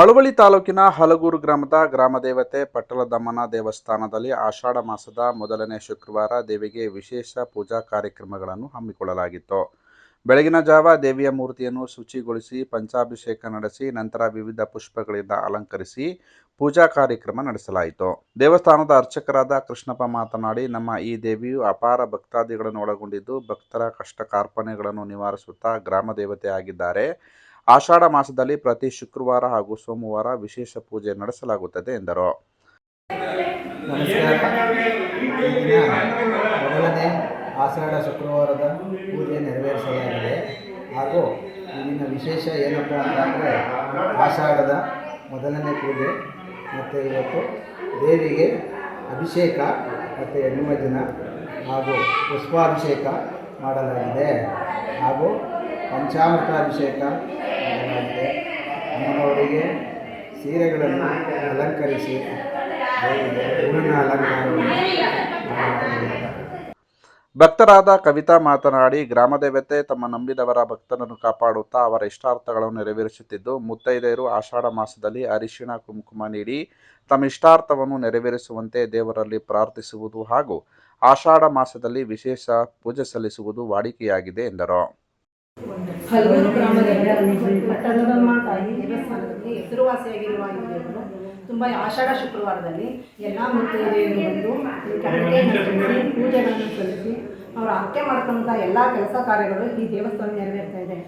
ಮಳವಳ್ಳಿ ತಾಲೂಕಿನ ಹಲಗೂರು ಗ್ರಾಮದ ಗ್ರಾಮದೇವತೆ ಪಟ್ಟಲದಮ್ಮನ ದೇವಸ್ಥಾನದಲ್ಲಿ ಆಷಾಢ ಮಾಸದ ಮೊದಲನೇ ಶುಕ್ರವಾರ ದೇವಿಗೆ ವಿಶೇಷ ಪೂಜಾ ಕಾರ್ಯಕ್ರಮಗಳನ್ನು ಹಮ್ಮಿಕೊಳ್ಳಲಾಗಿತ್ತು. ಬೆಳಗಿನ ಜಾವ ದೇವಿಯ ಮೂರ್ತಿಯನ್ನು ಶುಚಿಗೊಳಿಸಿ, ಪಂಚಾಭಿಷೇಕ ನಡೆಸಿ, ನಂತರ ವಿವಿಧ ಪುಷ್ಪಗಳಿಂದ ಅಲಂಕರಿಸಿ ಪೂಜಾ ಕಾರ್ಯಕ್ರಮ ನಡೆಸಲಾಯಿತು. ದೇವಸ್ಥಾನದ ಅರ್ಚಕರಾದ ಕೃಷ್ಣಪ್ಪ ಮಾತನಾಡಿ, ನಮ್ಮ ಈ ದೇವಿಯು ಅಪಾರ ಭಕ್ತಾದಿಗಳನ್ನು ಒಳಗೊಂಡಿದ್ದು ಭಕ್ತರ ಕಷ್ಟ ಕಾರ್ಪಣ್ಯಗಳನ್ನು ನಿವಾರಿಸುತ್ತಾ ಗ್ರಾಮ ದೇವತೆ ಆಗಿದ್ದಾರೆ. ಆಷಾಢ ಮಾಸದಲ್ಲಿ ಪ್ರತಿ ಶುಕ್ರವಾರ ಹಾಗೂ ಸೋಮವಾರ ವಿಶೇಷ ಪೂಜೆ ನಡೆಸಲಾಗುತ್ತದೆ, ಎಂದರು. ದಿನ ಮೊದಲನೇ ಆಷಾಢ ಶುಕ್ರವಾರದ ಪೂಜೆ ನೆರವೇರಿಸಲಾಗಿದೆ. ಹಾಗೂ ಇಲ್ಲಿನ ವಿಶೇಷ ಏನಪ್ಪ ಅಂತಂದರೆ ಆಷಾಢದ ಮೊದಲನೇ ಪೂಜೆ. ಮತ್ತು ಇವತ್ತು ದೇವಿಗೆ ಅಭಿಷೇಕ ಮತ್ತು ಹೆಣ್ಣುಮಜ್ಜನ ಹಾಗೂ ಪುಷ್ಪಾಭಿಷೇಕ ಮಾಡಲಾಗಿದೆ. ಹಾಗೂ ಪಂಚಾಮೃತಾಭಿಷೇಕ ಮಾಡಲಾಗಿದೆ. ಅಮ್ಮನವರಿಗೆ ಸೀರೆಗಳನ್ನು ಅಲಂಕರಿಸಿ ಊರಿನ ಅಲಂಕಾರವನ್ನು ಭಕ್ತರಾದ ಕವಿತಾ ಮಾತನಾಡಿ, ಗ್ರಾಮದೇವತೆ ತಮ್ಮ ನಂಬಿದವರ ಭಕ್ತರನ್ನು ಕಾಪಾಡುತ್ತಾ ಅವರ ಇಷ್ಟಾರ್ಥಗಳನ್ನು ನೆರವೇರಿಸುತ್ತಿದ್ದು, ಮುತ್ತೈದೆಯರು ಆಷಾಢ ಮಾಸದಲ್ಲಿ ಅರಿಶಿಣ ಕುಂಕುಮ ನೀಡಿ ತಮ್ಮ ಇಷ್ಟಾರ್ಥವನ್ನು ನೆರವೇರಿಸುವಂತೆ ದೇವರಲ್ಲಿ ಪ್ರಾರ್ಥಿಸುವುದು ಹಾಗೂ ಆಷಾಢ ಮಾಸದಲ್ಲಿ ವಿಶೇಷ ಪೂಜೆ ಸಲ್ಲಿಸುವುದು ವಾಡಿಕೆಯಾಗಿದೆ ಎಂದರು. ಹಲವಾರು ಪಟ್ಟಣದಮ್ಮ ತಾಯಿ ದೇವಸ್ಥಾನದಲ್ಲಿ ಹೆಸರುವಾಸಿಯಾಗಿರುವ ಈ ದೇವರು ತುಂಬ ಆಷಾಢ ಶುಕ್ರವಾರದಲ್ಲಿ ಎಲ್ಲ ಮುತ್ತೈದೆಯರು ಬಂದು ಪೂಜೆಗಳನ್ನು ಸಲ್ಲಿಸಿ ಅವರ ಆಕೆ ಮಾಡ್ಕೊಂತ ಎಲ್ಲ ಕೆಲಸ ಕಾರ್ಯಗಳು ಈ ದೇವಸ್ಥಾನ ನೆರವೇರ್ತಾ ಇದೆ.